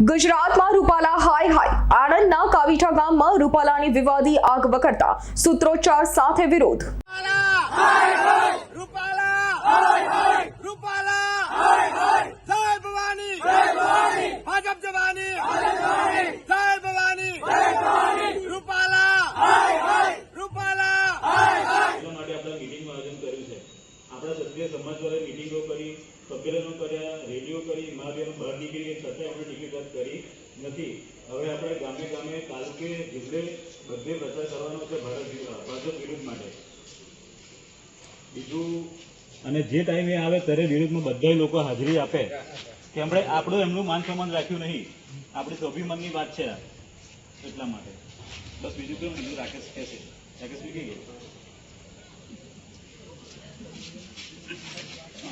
ગુજરાતમાં રૂપાલા હાય હાય. આણંદના કાવીઠા ગામમાં રૂપાલાની વિવાદી આગ વકરતા સૂત્રોચ્ચાર સાથે વિરોધ. આપણે મિટિંગનું આયોજન કર્યું છે આપણા ક્ષત્રિય સમાજ વાળા મિટિંગો કરી. સંમેલનો કર્યા, રેડિયો કરી, મહાભિયાન બહાર નીકળી છતાં આપણે ટિકિટ રદ કરી નથી. હવે આપણે ગામે ગામે તાલુકે જિલ્લે બધે પ્રચાર કરવાનો છે ભારત ભાજપ વિરુદ્ધ માટે. બીજું, અને જે ટાઈમે આવે ત્યારે વિરુદ્ધમાં બધા લોકો હાજરી આપે. કે આપણે આપણું એમનું માન સન્માન રાખ્યું નહીં. આપણી સ્વાભિમાનની વાત છે એટલા માટે. બસ બીજું કેવું? બીજું રાકેશ કહે છે? રાકેશ બી કઈ ગયા